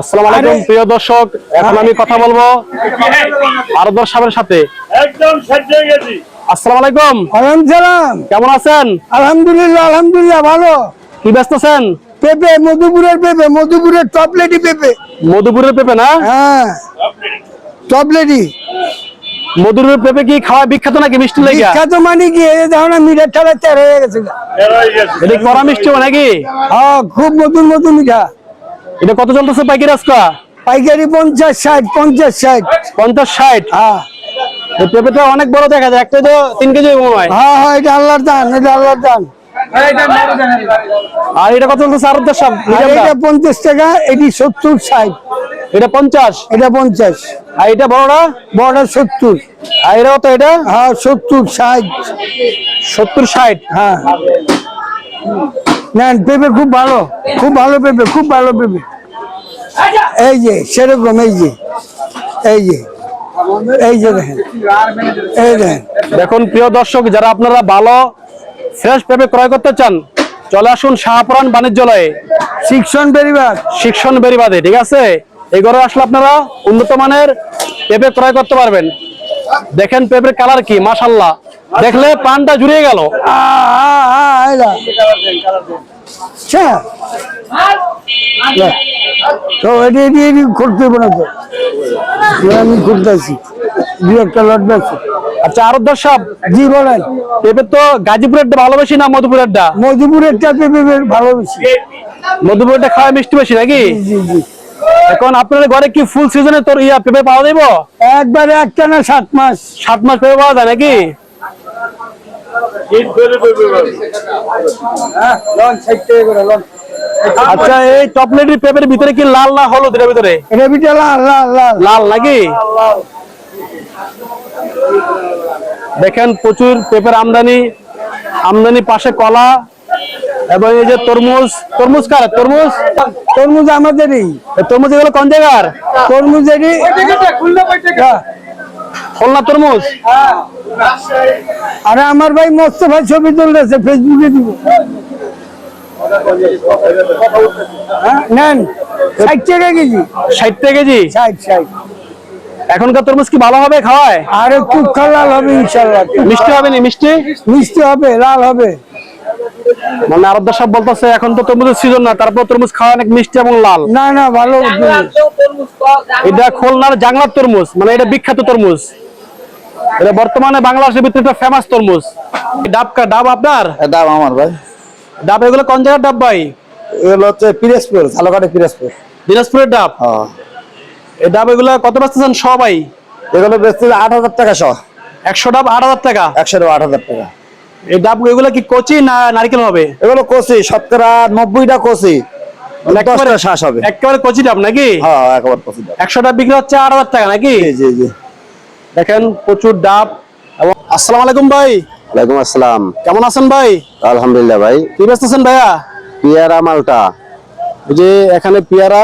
আসসালামু আলাইকুম প্রিয় দর্শক এখন আমি কথা বলব আরদর সাহেবের সাথে। একদম গেছি। আসসালামু আলাইকুম। আলহামদুলিল্লাহ। কেমন আছেন? আলহামদুলিল্লাহ আলহামদুলিল্লাহ ভালো। কি ব্যস্ত আছেন? পেঁপে মধুপুরের পেঁপে মধুপুরের পেঁপে। মধুপুরের পেঁপে না? হ্যাঁ টপলেটি মধুপুরের পেঁপে কি খাওয়া বিখ্যাত নাকি মিষ্টি লেগে? বিখ্যাত মানে কি এই দেখো না মিঠার ঠালা তের হয়ে গেছে এটা কড়া মিষ্টি নাকি? হ্যাঁ খুব নতুন নতুন মিঠা। এটা কত চলতেছে পাইকারি আজকা? পাইকারি পঞ্চাশ ষাট পঞ্চাশ ষাট। পঞ্চাশ ষাট? হ্যাঁ। পেঁপেটা অনেক বড় দেখা যায় একটা তো তিন কেজি মনে হয়। হ্যাঁ হ্যাঁ এটা আল্লাহর দান এটা আল্লাহর দান। আর এটা কত চলতেছে এটা পঞ্চাশ টাকা এটি সত্তর ষাট। এটা পঞ্চাশ? এটা পঞ্চাশ। আর এটা বড়টা? বড়টা সত্তর। আর এটা কত এটা? হ্যাঁ সত্তর ষাট। সত্তর ষাট? হ্যাঁ। নেন পেঁপে খুব ভালো। খুব ভালো পেঁপে খুব ভালো পেঁপে। এই যে সেরকম এই যে এই যে এই যে দেখেন এই দেখেন। দেখুন প্রিয় দর্শক যারা আপনারা ভালো ফ্রেশ পেঁপে ক্রয় করতে চান চলে আসুন শাহপুরান বাণিজ্যালয়ে। শিক্ষণ পরিবার। শিক্ষণ বেরিবাদে ঠিক আছে? এই ঘরে আসলে আপনারা উন্নত মানের পেঁপে ক্রয় করতে পারবেন। দেখেন পেঁপের কালার কি মাশাল্লাহ দেখলে পানটা জুড়িয়ে গেল। তো এটি এটি এটি করতে না তো আমি করতেছি দু একটা লট আচ্ছা জি বলেন। পেঁপে তো গাজীপুরেরটা ভালোবাসি না মধুপুরেরটা? মধুপুরেরটা পেঁপে বেশ ভালো বেশি মধুপুরেরটা খাওয়া মিষ্টি বেশি নাকি? জি জি। এখন আপনার ঘরে কি ফুল সিজনে তোর ইয়া পেঁপে পাওয়া যাব একবারে একটা না সাত মাস। সাত মাস পেঁপে পাওয়া যায় নাকি? পাবে। আচ্ছা এই চকলেটের পেঁপের ভিতরে কি লাল না হলুদ এর ভিতরে? লাল লাল। লাল নাকি? দেখেন প্রচুর পেঁপের আমদানি আমদানি পাশে কলা এবং এই যে তরমুজ তরমুজ কার? তরমুজ? তরমুজ আমাদেরই তরমুজ এগুলো কোন জায়গার? তরমুজেরই হ্যাঁ। খুলনা তরমুজ? আরে আমার ভাই মস্ত ভাই ছবি তুলতেছে ফেসবুকে দিব। হ্যাঁ, নেন। ষাট টাকা কেজি। ষাট টাকা কেজি? ষাট ষাট। এখনকার তরমুজ কি ভালো হবে খাওয়ায়? আর একটু লাল হবে ইনশাল্লাহ মিষ্টি হবে না মিষ্টি? মিষ্টি হবে লাল হবে। মানে আরব সব বলতেছে এখন তো তরমুজের সিজন না তারপর তরমুজ খাওয়া অনেক মিষ্টি এবং লাল। না না ভালো। এটা খুলনার জাংলার তরমুজ মানে এটা বিখ্যাত তরমুজ। এটা বর্তমানে বাংলাদেশের ভিতরে একটা ফেমাস তরমুজ। ডাবকা ডাব আপনার? দাম আমার ভাই। ডাব এগুলো কোন জায়গার ডাব ভাই? এগুলো হচ্ছে পিরাজপুর ঝালকাঠি পিরাজপুর। দিনাজপুরের ডাব? হ্যাঁ। এই ডাব এগুলো কত বেচতেছেন সবাই? এগুলো বেচতে আট হাজার টাকা সহ একশো ডাব আট হাজার টাকা। একশো আট হাজার টাকা। এই ডাব এগুলো কি কচি না নারকেল হবে? এগুলো কষি শতকরা নব্বইটা দশটা শ্বাস হবে। একেবারে কচি ডাব নাকি? হ্যাঁ একবার কষি দাও। একশো ডাব বিক্রি হচ্ছে আট হাজার টাকা নাকি? জি জি জি। দেখেন প্রচুর ডাব। এবং আসসালামু আলাইকুম ভাই। ওয়ালাইকুম আসসালাম। কেমন আছেন ভাই? আলহামদুলিল্লাহ ভাই। কি ভাইয়া? পিয়ারা মালটা। যে এখানে পেয়ারা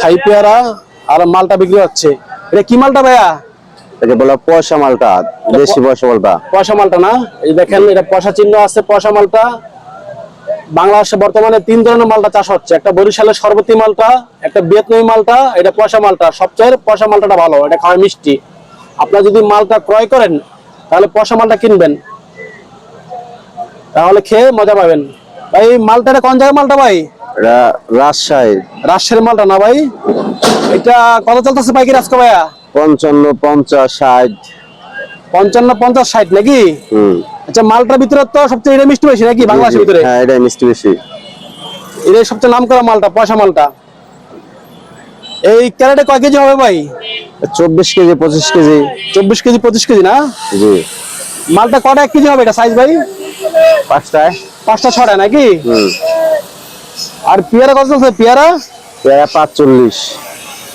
থাই পেয়ারা আর মালটা বিক্রি হচ্ছে। এটা কি মালটা ভাইয়া? একে বলা পয়সা মালটা দেশি পয়সা মালটা। পয়সা মালটা না? এই দেখেন এটা পয়সা চিহ্ন আছে পয়সা মালটা। বাংলাদেশে বর্তমানে তিন ধরনের মালটা চাষ হচ্ছে। একটা বরিশালের সর্বতি মালটা একটা ভিয়েতনামি মালটা এটা পয়সা মালটা। সবচেয়ে পয়সা মালটাটা ভালো এটা খাওয়া মিষ্টি। আপনারা যদি মালটা ক্রয় করেন তাহলে পয়সা মালটা কিনবেন। তাহলে খেয়ে মজা পাবেন। ভাই এই মালটাটা কোন জায়গায় মালটা ভাই? রাজশাহী রাজশাহীর মালটা না ভাই? এটা কত চলতেছে পাইকারি আজকে ভাইয়া? পঞ্চান্ন পঞ্চাশ ষাট। পঞ্চান্ন পঞ্চাশ ষাট নাকি? আচ্ছা মালটার ভিতরে তো সবচেয়ে এটা মিষ্টি বেশি নাকি বাংলাদেশের ভিতরে? হ্যাঁ এটা মিষ্টি বেশি। এটাই সবচেয়ে নাম করা মালটা পয়সা মালটা। এই ক্যারেটে কয় কেজি হবে ভাই? চব্বিশ কেজি পঁচিশ কেজি। চব্বিশ কেজি পঁচিশ কেজি না? জি। মালটা কটা এক কেজি হবে এটা সাইজ ভাই? পাঁচটায়। পাঁচটা ছটা নাকি? হম। আর পেয়ারা কত চলছে পেয়ারা? পেয়ারা পাঁচচল্লিশ।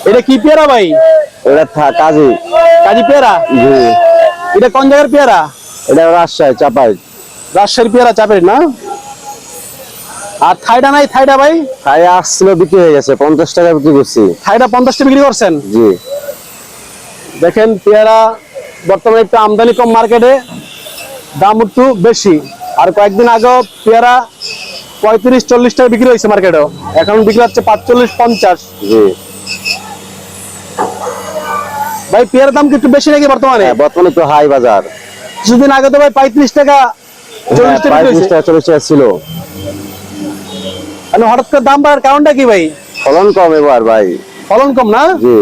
এটা কি পেয়ারা ভাই? এটা কাজী। কাজী পেয়ারা? জি। এটা কোন জায়গার পেয়ারা? এটা রাজশাহী চাপাই। রাজশাহীর পেয়ারা চাপের না? আর থাইডা নাই? থাইডা ভাই? খাই আসছিল বিক্রি হয়ে গেছে। পঞ্চাশ টাকা বিক্রি করছি। থাইডা পঞ্চাশটা বিক্রি করছেন? জি। দেখেন পেয়ারা বর্তমানে একটু আমদানি কম মার্কেটে দাম একটু বেশি। আর কয়েকদিন আগেও পেয়ারা পঁয়ত্রিশ চল্লিশ টাকা বিক্রি হয়েছে মার্কেটেও এখন বিক্রি হচ্ছে পাঁচচল্লিশ পঞ্চাশ। জি। ভাই পেয়ারের দাম কি একটু বেশি নাকি বর্তমানে? হ্যাঁ, বর্তমানে একটু হাই বাজার। কিছুদিন আগে তো ভাই পঁয়ত্রিশ টাকা চল্লিশ টাকা পঁয়ত্রিশ টাকা চল্লিশ টাকা ছিল। মানে হঠাৎ করে দাম বাড়ার কারণটা কি ভাই? ফলন কম এবার ভাই। ফলন কম না? জি।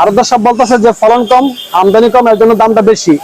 আর সব বলতেছে যে ফলন কম আমদানি কম এর জন্য দামটা বেশি।